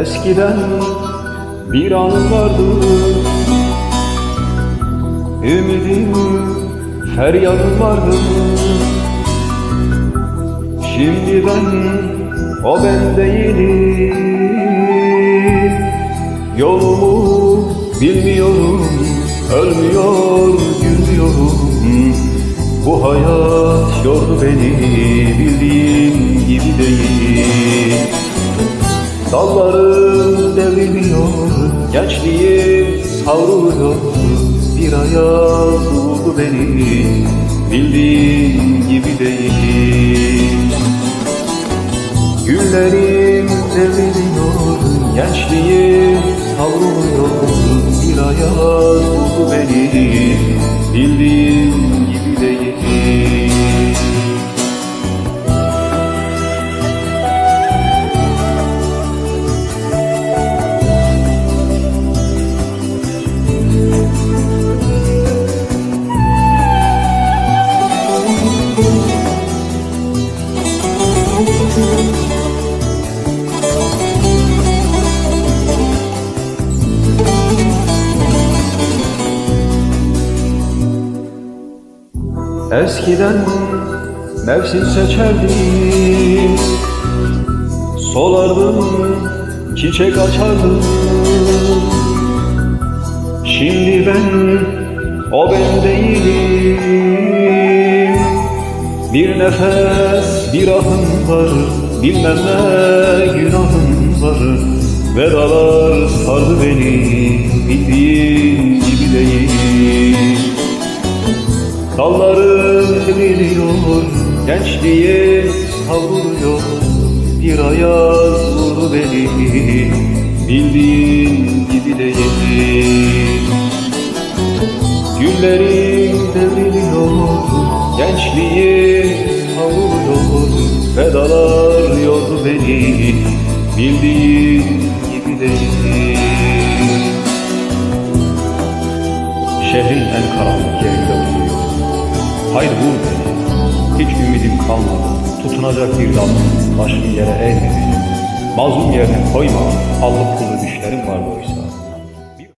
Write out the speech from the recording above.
Eskiden bir anım vardı. Ümidim, feryadım vardı. Şimdi ben, o ben değilim. Yolumu bilmiyorum, ölmüyor gülüyorum Bu hayat yordu beni, bildiğim gibi değil Dallarım devriliyor, gençliğim savruluyor Bir ayaz vurdu beni, bildiğim gibi değil. Güllerim devriliyor, gençliğim savruluyor Bir ayaz vurdu beni, bildiğim Eskiden mevsim seçerdim Solardım, çiçek açardım Şimdi ben, o ben değilim. Bir nefes, bir ahım var. Bilmem ne günahım var. Vedalar sardı beni gençliğe savruluyor Bir ayaz vurdu beni, bildiğin gibi değil. Güllerim devriliyor, gençliğe savruluyor Vedalar yordu beni, bildiğin gibi değil. Şehrin en karanlık yerinde oturuyor Hayır vur beni. Hiç ümidim kalmadı. Tutunacak bir dal, başım yere eğmedi. Mazlum yerine koyma. Allık pullu düşlerim vardı oysa.